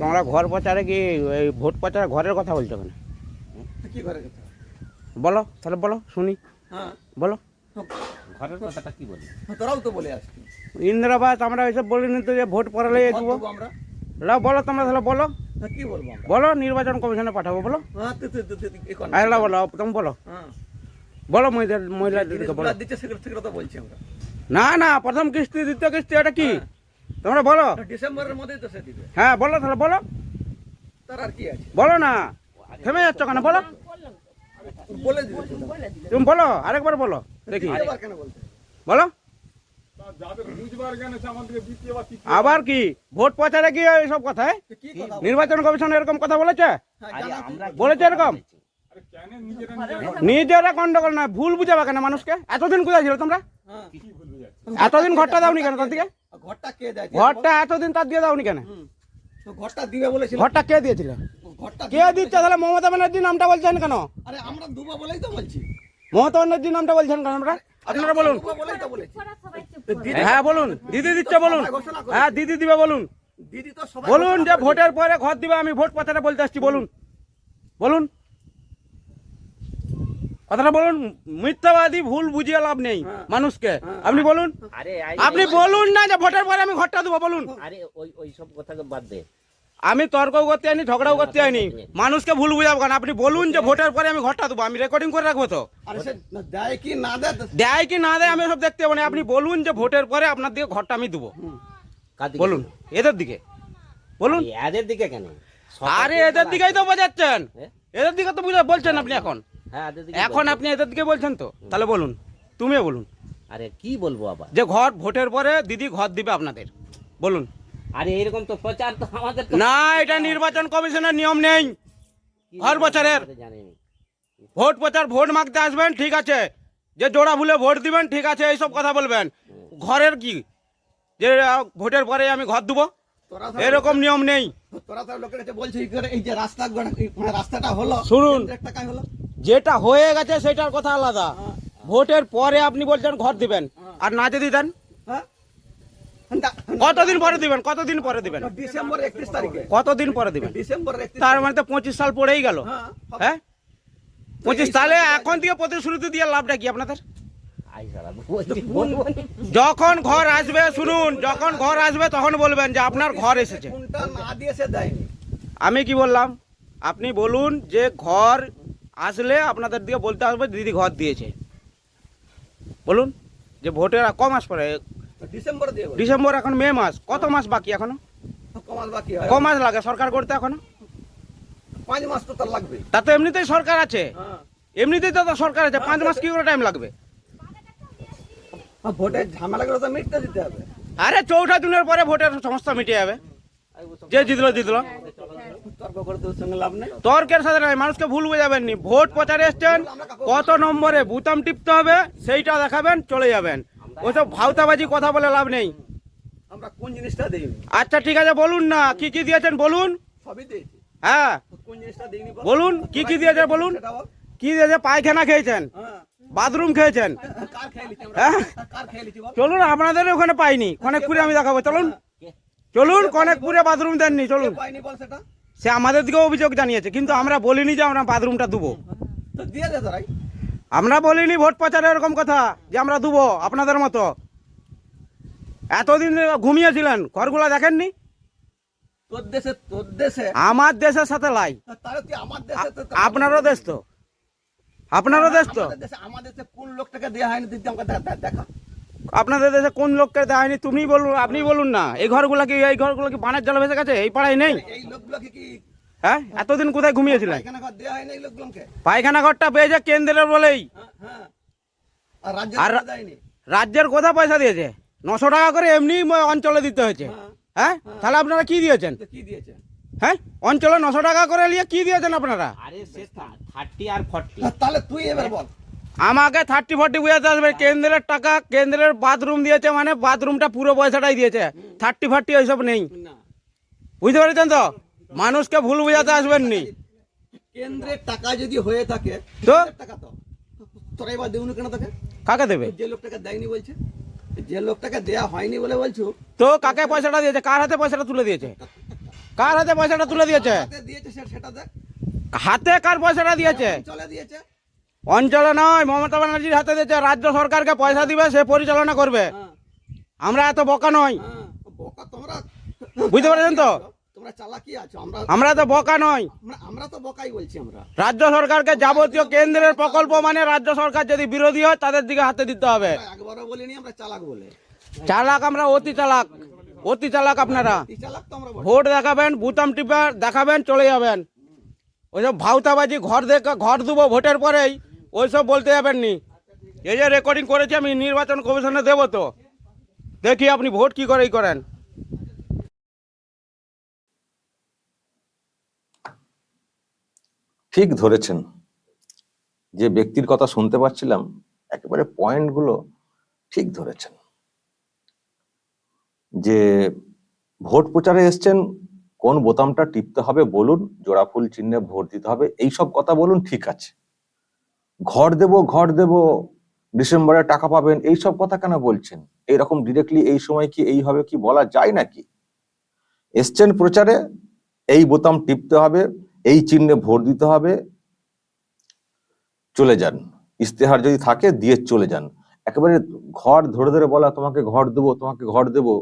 তোমরা ঘর প্রচারে কি এই ভোট প্রচারে ঘরের কথা বলছো কেন? কি বলো তাহলে বলো শুনি। হ্যাঁ। বলো। ঘরের কথাটা কি বলি তোরাও তো বলে আসছি ইন্দিরাবাস আমরা এসব বলিনি তো যে ভোট পড়ালে দেবো লাও বলো তোমরা তাহলে বলো। হ্যাঁ, কি বলব বলো নির্বাচন কমিশনে পাঠাবো বলো। হ্যাঁ না। আয়লা বলো তুমি বলো। হ্যাঁ। বলো মহিলা মহিলাদেরকে জিনিসগুলো বলো। না না প্রথম কিস্তি দ্বিতীয় কিস্তি এটা কি? তোমরা বলো। ডিসেম্বরের মধ্যেই তো সে দিবে। হ্যাঁ বলো তাহলে বলো। তার আর কি আছে? বলো না। থেমে যাচ্ছ কেন বলো। বলে তুমি বলো আরেকবার বলো। দেখি। বলো। আবার কি? ভোট প্রচারে কি এইসব কথায় কথা নির্বাচন কমিশন এরকম কথা বলেছে? হ্যাঁ, বলেছে এরকম? আরে কেন নিজেরা গন্ডগোল না ভুল বুঝাবে কেন মানুষকে? এতদিন কোথায় ছিল তোমরা? এতদিন ঘরটা দাওনি কেন তার দিকে? ঘরটা কে দেয়? ঘরটা এতদিন তার দিয়ে দাওনি কেন? ঘরটা দিবে বলেছিল। ঘরটা কে দিয়েছিল? কে দিচ্ছে? তাহলে মমতা ব্যানার্জি নামটা বলছেন কেন? আরে আমরা দুবা বলেই তো বলছি। মমতা ব্যানার্জি নামটা বলছেন কেন আমরা? আপনারা বলুন। দুবা বলেই তো বলেছি। হ্যাঁ বলুন। দিদি দিচ্ছে বলুন। হ্যাঁ দিদি দিবে বলুন। দিদি তো বলুন যে ভোটের পরে ঘর দিবে আমি ভোট কথাটা বলতে আসছি বলুন। বলুন। কথাটা বলুন মিথ্যাবাদী ভুল বুঝিয়ে লাভ নেই মানুষকে। আপনি বলুন। আপনি বলুন না যে ভোটের পরে আমি ঘরটা দেবো বলুন। আরে ওই ওই সব কথাকে বাদ দে। আমি তর্ক করতে আইনি ঝগড়াও করতে আইনি। মানুষকে ভুল বুঝাবো কেন? আপনি বলুন যে ভোটের পরে আমি ঘরটা দেবো আমি রেকর্ডিং করে রাখব তো। দেয় কি না দেয় দেয় কি না দেয় আমি সব দেখতে পাবো না। আপনি বলুন যে ভোটের পরে আপনার দিকে ঘরটা আমি দেবো বলুন এদের দিকে। বলুন। এদের দিকে কেন? আরে এদের দিকেই তো বোঝাচ্ছেন। হ্যাঁ? এদের দিকে তো বুঝা বলছেন আপনি এখন। হ্যাঁ এখন আপনি এদের দিকে বলছেন তো? তাহলে বলুন তুমিও বলুন। আরে কি বলব আবার? যে ঘর ভোটের পরে দিদি ঘর দিবে আপনাদের। বলুন। আরে এরকম তো প্রচার তো আমাদের না এটা নির্বাচন কমিশনের নিয়ম নেই। ঘর বছরের ভোট প্রচার ভোট মাগতে আসবেন ঠিক আছে। যে জোড়া ভুলে ভোট দিবেন ঠিক আছে এইসব কথা বলবেন। ঘরের কি? যে ভোটের পরে আমি ঘর দেবো? এরকম নিয়ম নেই। তোরা সব লোকের কাছে বলছে এই যে রাস্তা মানে রাস্তাটা হলো শুনুন। যেটা হয়ে গেছে সেটার কথা আলাদা। ভোটের পরে আপনি বলছেন ঘর দিবেন আর না যদি দেন? হ্যাঁ? কতদিন পরে দিবেন? কতদিন পরে দিবেন? ডিসেম্বর একত্রিশ তারিখে। কতদিন পরে দিবেন? ডিসেম্বর তার মানে তো পঁচিশ সাল পড়েই গেল। হ্যাঁ হ্যাঁ? পঁচিশ তাহলে এখন থেকে প্রতিশ্রুতি দিয়ে লাভটা কি আপনাদের? যখন ঘর আসবে শুনুন যখন ঘর আসবে তখন বলবেন যে আপনার ঘর এসেছে। আমি কি বললাম? আপনি বলুন যে ঘর আসলে আপনাদের দিকে বলতে আসবে দিদি ঘর দিয়েছে। বলুন যে ভোটের ক মাস পরে? ডিসেম্বর ডিসেম্বর এখন মে মাস। কত মাস বাকি এখনও? হয়? ক মাস লাগে সরকার করতে এখনও? পাঁচ মাস তো তার লাগবে। তা তো এমনিতেই সরকার আছে। হ্যাঁ। এমনিতেই তো সরকার আছে। পাঁচ মাস কি করে টাইম লাগবে? ভোটের ঝামেলাগুলো তো মিটতে দিতে হবে। আরে চৌঠা জুনের পরে ভোটের সমস্যা মিটে যাবে। যে জিতলো জিতলো। তর্কের সাথে নয় মানুষকে ভুল বোঝাবেন নি ভোট প্রচারে এসছেন কত নম্বরে বুতাম টিপতে হবে সেইটা দেখাবেন চলে যাবেন। ওইসব ভাউতাবাজি কথা বলে লাভ নেই। আমরা কোন জিনিসটা দিইনি। আচ্ছা ঠিক আছে বলুন না কি কি দিয়েছেন বলুন। সবই দিয়েছি। হ্যাঁ। কোন জিনিসটা দিইনি বলুন কি কি দিয়েছে বলুন। কি দিয়েছে পায়খানা খেয়েছেন? হ্যাঁ। বাথরুম খেয়েছেন? হ্যাঁ? চলুন আপনাদের ওখানে পাইনি। কনেকপুরে আমি দেখাবো চলুন। চলুন কনেকপুরে বাথরুম দেননি চলুন। সে আমাদের দিকে অভিযোগ জানিয়েছে কিন্তু আমরা বলিনি যে আমরা বাথরুমটা দেবো আমরা বলিনি ভোট প্রচারে এরকম কথা যে আমরা দেবো আপনাদের মতো। এতদিন ঘুমিয়েছিলেন ঘরগুলো দেখেননি? আমার দেশের সাথে লাই। আপনারও দেশ তো। আপনারও দেশ তো? আমাদের দেশে কোন লোকটাকে দেওয়া হয়নি? আমাকে দেখা। আপনাদের দেশে কোন লোককে দেওয়া হয়নি? তুমি বলুন আপনি বলুন না। এই ঘরগুলো কি এই ঘরগুলো কি বানের জল ভেসে গেছে? এই পাড়ায় নেই? এই লোকগুলোকে কি হ্যাঁ? এতদিন কোথায় ঘুমিয়েছিলেন পায়খানা ঘরটা পেয়েছে কেন্দ্রের বলেই। হ্যাঁ হ্যাঁ। আর রাজ্যের কোথা পয়সা দিয়েছে? নশো টাকা করে এমনি অঞ্চলে দিতে হয়েছে। হ্যাঁ। হ্যাঁ? তাহলে আপনারা কি দিয়েছেন? কি দিয়েছে হ্যাঁ অঞ্চলে নশো টাকা করে নিয়ে কি দিয়েছেন আপনারা? আরে সে থার্টি আর ফর্টি। তাহলে তুই এবার বল। আমাকে থার্টি ফর্টি বুঝাতে আসবে কেন্দ্রের টাকা কেন্দ্রের বাথরুম দিয়েছে মানে বাথরুমটা পুরো পয়সাটাই দিয়েছে। থার্টি ফার্টি ওইসব নেই। বুঝতে পেরেছেন তো? মানুষকে ভুল বুঝাতে আসবেন নি। কেন্দ্রের টাকা যদি হয়ে থাকে তো? টাকা তো। তোরা এবার দেউনি কেন তাকে? কাকে দেবে? যে লোকটাকে দেয়নি বলছে। যে লোকটাকে দেয়া হয়নি বলে বলছো তো কাকে পয়সাটা দিয়েছে? কার হাতে পয়সাটা তুলে দিয়েছে? কার হাতে পয়সাটা তুলে দিয়েছে? হাতে দিয়েছে সে- হাতে কার পয়সাটা দিয়েছে? অঞ্চলে নয় মমতা ব্যানার্জির হাতে দিয়েছে। রাজ্য সরকারকে পয়সা দিবে সে পরিচালনা করবে। হ্যাঁ। আমরা এত বোকা নই। হ্যাঁ তোমরা বুঝতে পারছেন তো? আমরা তো বোকা নই। আমরা- আমরা তো বোকাই বলছি আমরা। রাজ্য সরকারকে যাবতীয় কেন্দ্রের প্রকল্প মানে রাজ্য সরকার যদি বিরোধী হয় তাদের দিকে হাতে দিতে হবে। একবারও বলিনি আমরা চালাক বলে। চালাক আমরা অতি চালাক। অতি চালাক আপনারা। ভোট দেখাবেন বুতাম টিপে দেখাবেন চলে যাবেন। ওইসব ভাউতাবাজি ঘর দেখা ঘর দেবো ভোটের পরেই ওইসব বলতে যাবেন নি এই যে রেকর্ডিং করেছি আমি নির্বাচন কমিশনে দেবো তো। দেখি আপনি ভোট কি করেই করেন। ঠিক ধরেছেন। যে ব্যক্তির কথা শুনতে পাচ্ছিলাম একেবারে পয়েন্টগুলো ঠিক ধরেছেন। যে ভোট প্রচারে এসছেন, কোন বোতামটা টিপতে হবে বলুন, জোড়া ফুল চিহ্নে ভোট দিতে হবে এই সব কথা বলুন, ঠিক আছে। ঘর দেব ঘর দেব, ডিসেম্বরে টাকা পাবেন এই সব কথা কেন বলছেন? এইরকম ডিরেক্টলি এই সময় কি, এই হবে কি বলা যায় নাকি? এসছেন প্রচারে, এই বোতাম টিপতে হবে, এই চিহ্নে ভোট দিতে হবে, চলে যান। ইস্তেহার যদি থাকে, দিয়ে চলে যান। একেবারে ঘর ধরে ধরে বলা, তোমাকে ঘর দেবো, তোমাকে ঘর দেবো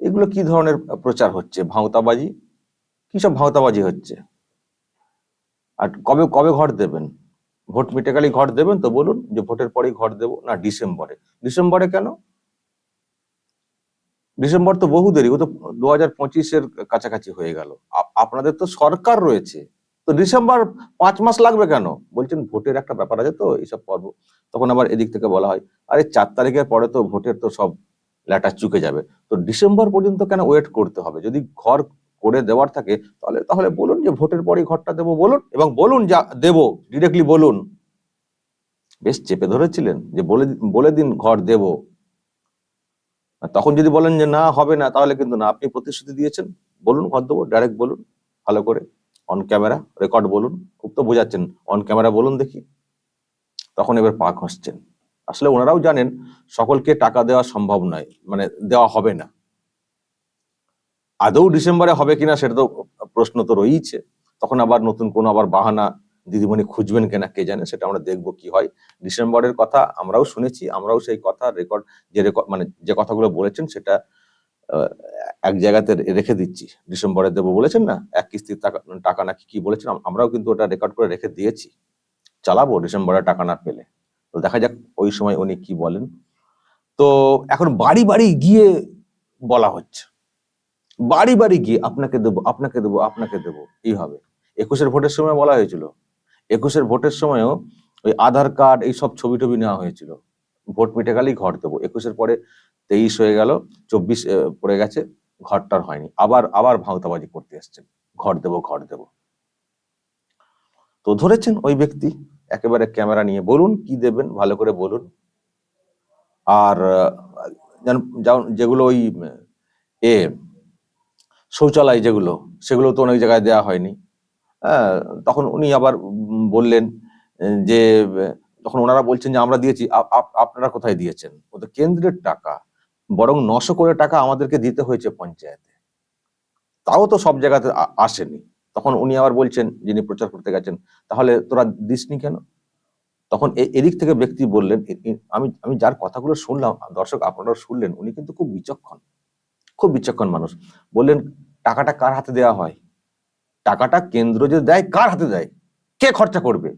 এগুলো কি ধরনের প্রচার হচ্ছে? ভাঁওতাবাজি? কি সব ভাঁওতাবাজি হচ্ছে? আর কবে কবে ঘর দেবেন? ভোট মিটে গেলেই ঘর দেবেন তো বলুন, যে ভোটের পরেই ঘর দেবো? না, ডিসেম্বরে। ডিসেম্বরে কেন? ডিসেম্বর তো বহু দেরি, ও তো দু হাজার পঁচিশের কাছাকাছি হয়ে গেল। আপ- আপনাদের তো সরকার রয়েছে। তো ডিসেম্বর পাঁচ মাস লাগবে কেন? বলছেন ভোটের একটা ব্যাপার আছে তো, এইসব পর্ব। তখন আবার এদিক থেকে বলা হয়, আরে চার তারিখের পরে তো ভোটের তো সব লেটার চুকে যাবে। তো ডিসেম্বর পর্যন্ত কেন ওয়েট করতে হবে? যদি ঘর করে দেওয়ার থাকে, তাহলে তাহলে বলুন যে ভোটের পরই ঘরটা দেবো বলুন এবং বলুন যা দেবো ডিরেক্টলি বলুন। বেশ চেপে ধরেছিলেন যে বলে বলে দিন ঘর দেবো। তখন যদি বলেন যে না, হবে না, তাহলে কিন্তু না, আপনি প্রতিশ্রুতি দিয়েছেন, বলুন ঘর দেবো ডাইরেক্ট বলুন, ভালো করে অন ক্যামেরা রেকর্ড বলুন, খুব তো বোঝাচ্ছেন অন ক্যামেরা বলুন দেখি। তখন এবার পা ঘষছেন। আসলে ওনারাও জানেন সকলকে টাকা দেওয়া সম্ভব নয় মানে দেওয়া হবে না। আদৌ ডিসেম্বরে হবে কিনা সেটা তো প্রশ্ন তো রয়েইছে। তখন আবার নতুন কোনো আবার বাহানা দিদিমণি খুঁজবেন কিনা কে জানে, সেটা আমরা দেখব কি হয়। ডিসেম্বরের কথা আমরাও শুনেছি, আমরাও সেই কথা রেকর্ড যে রেকর্ড মানে যে কথাগুলো বলেছেন সেটা এক জায়গাতে রেখে দিচ্ছি। ডিসেম্বরে দেবো বলেছেন না? এক কিস্তির টাকা টাকা নাকি কি বলেছেন? আমরাও কিন্তু ওটা রেকর্ড করে রেখে দিয়েছি। চালাবো ডিসেম্বরে টাকা না পেলে। তো দেখা যাক ওই সময় উনি কি বলেন। তো এখন বাড়ি বাড়ি গিয়ে বলা হচ্ছে। বাড়ি বাড়ি গিয়ে আপনাকে দেবো আপনাকে দেবো আপনাকে দেবো এইভাবে একুশের ভোটের সময় বলা হয়েছিল। একুশের ভোটের সময়ও ওই আধার কার্ড, এই সব ছবি টবি নেওয়া হয়েছিল। ভোট মিটে গেলেই ঘর দেবো। একুশের পরে তেইশ হয়ে গেল, চব্বিশ পড়ে গেছে, ঘরটার হয়নি। আবার আবার ভাঁওতাবাজি করতে এসছেন। ঘর দেবো ঘর দেবো। তো ধরেছেন ওই ব্যক্তি। একেবারে ক্যামেরা নিয়ে বলুন কি দেবেন ভালো করে বলুন। আর যেগুলো ওই এ শৌচালয় যেগুলো সেগুলো তো অনেক জায়গায় দেওয়া হয়নি। হ্যাঁ, তখন উনি আবার বললেন যে তখন ওনারা বলছেন যে আমরা দিয়েছি আপ- আপ- আপনারা কোথায় দিয়েছেন? ও তো কেন্দ্রের টাকা বরং নশো করে টাকা আমাদেরকে দিতে হয়েছে পঞ্চায়েতে। তাও তো সব জায়গাতে আসেনি। তখন উনি আবার বলছেন, যিনি প্রচার করতে গেছেন, তাহলে তোরা দিসনি কেন? তখন এদিক থেকে ব্যক্তি বললেন আমি আমি যার কথাগুলো শুনলাম, দর্শক আপনারা শুনলেন, উনি কিন্তু খুব বিচক্ষণ খুব বিচক্ষণ মানুষ। বললেন, টাকাটা কার হাতে দেওয়া হয়? টাকাটা কেন্দ্র যে দেয়, কার হাতে দেয়? কে খরচা করবে?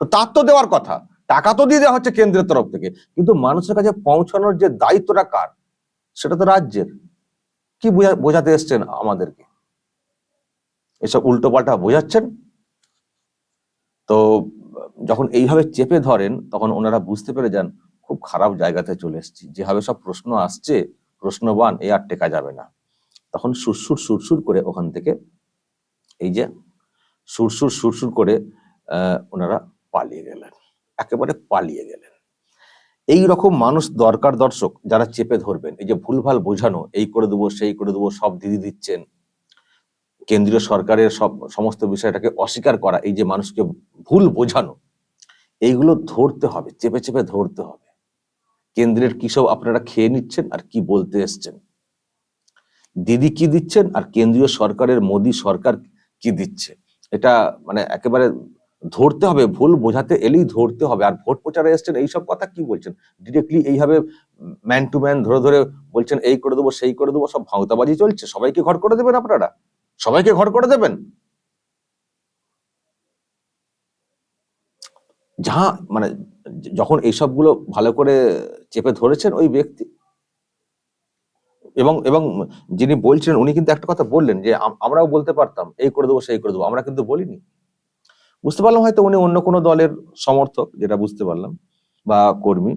তো তার তো দেওয়ার কথা, টাকা তো দিয়ে দেওয়া হচ্ছে কেন্দ্রের তরফ থেকে। কিন্তু মানুষের কাছে পৌঁছানোর যে দায়িত্বটা কার, সেটা তো রাজ্যের। কি বোঝা- বোঝাতে এসছেন আমাদেরকে? এসব উল্টো পাল্টা বোঝাচ্ছেন। তো যখন এইভাবে চেপে ধরেন, তখন ওনারা বুঝতে পেরে যান, খুব খারাপ জায়গাতে চলে এসেছি। যেভাবে সব প্রশ্ন আসছে প্রশ্নবান এ আর টেকা যাবে না। তখন সুরসুর সুরসুর করে ওখান থেকে এই যে সুরসুর সুরসুর করে ওনারা পালিয়ে গেলেন। একেবারে পালিয়ে গেলেন। এই রকম মানুষ দরকার দর্শক, যারা চেপে ধরবেন। এই যে ভুলভাল বোঝানো, এই করে দেবো, সেই করে দেবো, সব দিদি দিচ্ছেন। কেন্দ্রীয় সরকারের সব, সমস্ত বিষয়টাকে অস্বীকার করা, এই যে মানুষকে ভুল বোঝানো, এইগুলো ধরতে হবে, চেপে চেপে ধরতে হবে। কেন্দ্রের কি সব আপনারা খেয়ে নিচ্ছেন আর কি বলতে এসছেন? দিদি কি দিচ্ছেন আর কেন্দ্রীয় সরকারের মোদী সরকার কি দিচ্ছে? এটা মানে একেবারে ধরতে হবে, ভুল বোঝাতে এলেই ধরতে হবে। আর ভোট প্রচারে এসছেন এইসব কথা কি বলছেন? ডিরেক্টলি এইভাবে ম্যান টু ম্যান ধরে ধরে বলছেন, এই করে দেবো, সেই করে দেবো, সব ভাঁওতাবাজি চলছে? সবাইকে ঘর করে দেবেন আপনারা? সবাইকে ঘর করে দেবেন? যাহা মানে য- যখন এইসবগুলো ভালো করে চেপে ধরেছেন ওই ব্যক্তি? এবং এবং যিনি বলছিলেন, উনি কিন্তু একটা কথা বললেন যে আমরাও বলতে পারতাম, এই করে দেবো, সেই করে দেবো, আমরা কিন্তু বলিনি। বুঝতে পারলাম হয়তো উনি অন্য কোনো দলের সমর্থক, যেটা বুঝতে পারলাম, বা কর্মী।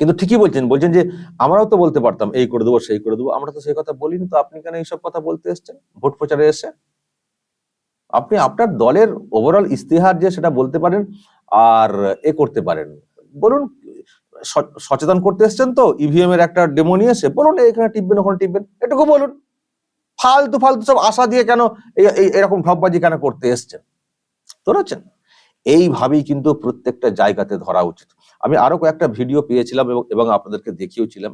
কিন্তু ঠিকই বলছেন বলছেন যে আমরাও তো বলতে পারতাম, এই করে দেবো, সেই করে দেবো, আমরা তো সেই কথা বলিনি, তো আপনি কেন এইসব কথা বলতে এসছেন? ভোট প্রচারে এসে আপনি আপনার দলের ওভারঅল ইস্তেহার যে সেটা বলতে পারেন আর এ করতে পারেন। বলুন সচেতন করতে এসছেন তো ইভিএম এর একটা ডেমো নিয়ে এসে, বলুন এখানে টিপবেন, ওখানে টিপবেন, এটুকু বলুন। ফালতু ফালতু সব আশা দিয়ে কেন এরকম ঢপবাজি কেন করতে এসছেন? ধরেছেন? এইভাবেই কিন্তু প্রত্যেকটা জায়গাতে ধরা উচিত। আমি আরও কয়েকটা ভিডিও পেয়েছিলাম এবং আপনাদেরকে দেখিয়েছিলাম।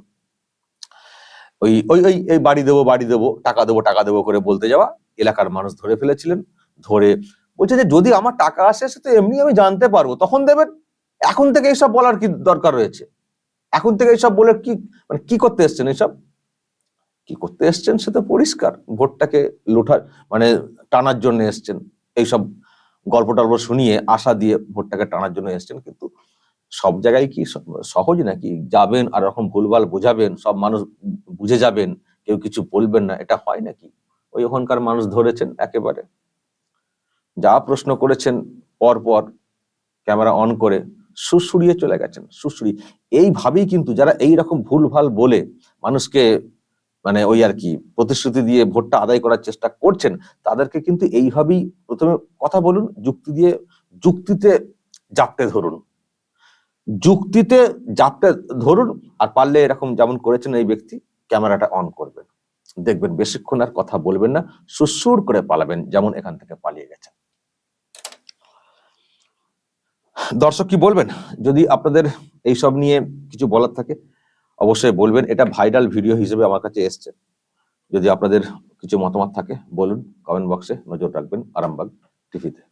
ওই ওই ওই, এই বাড়ি দেবো বাড়ি দেবো, টাকা দেবো টাকা দেবো করে বলতে যাওয়া এলাকার মানুষ ধরে ফেলেছিলেন। ধরে বলছে যে, যদি আমার টাকা আসে, সে তো এমনি আমি জানতে পারব, তখন দেবেন। এখন থেকে এইসব বলার কি দরকার রয়েছে? এখন থেকে এইসব বলে কি মানে কি করতে এসছেন এইসব কি করতে এসছেন সে তো পরিষ্কার। ভোটটাকে লুঠার মানে টানার জন্য এসছেন। এইসব গল্প টল্প শুনিয়ে, আশা দিয়ে ভোটটাকে টানার জন্য এসছেন। কিন্তু সব জায়গায় কি সহজ নাকি? যাবেন আর এরকম ভুলভাল বোঝাবেন, সব মানুষ বুঝে যাবেন, কেউ কিছু বলবেন না, এটা হয় নাকি? ওই ওখানকার মানুষ ধরেছেন একেবারে। যা প্রশ্ন করেছেন পর পর ক্যামেরা অন করে সুসুড়িয়ে চলে গেছেন সুসুড়ি এইভাবেই কিন্তু যারা এই রকম ভুলভাল বলে মানুষকে মানে ওই আর কি প্রতিশ্রুতি দিয়ে ভোটটা আদায় করার চেষ্টা করছেন, তাদেরকে কিন্তু এইভাবেই প্রথমে কথা বলুন, যুক্তি দিয়ে, যুক্তিতে জাপটে ধরুন। যুক্তিতে জাপটে ধরুন, আর পারলে এরকম যেমন করেছেন এই ব্যক্তি, ক্যামেরাটা অন করবেন। দেখবেন বেশিক্ষণ আর কথা বলবেন না সুসুর করে পালাবেন, যেমন এখান থেকে পালিয়ে গেছেন। দর্শক কি বলবেন? যদি আপনাদের এইসব নিয়ে কিছু বলার থাকে, অবশ্যই বলবেন। এটা ভাইরাল ভিডিও হিসেবে আমার কাছে এসছে। যদি আপনাদের কিছু মতামত থাকে, বলুন কমেন্ট বক্সে নজর রাখবেন, আরামবাগ টিভিতে।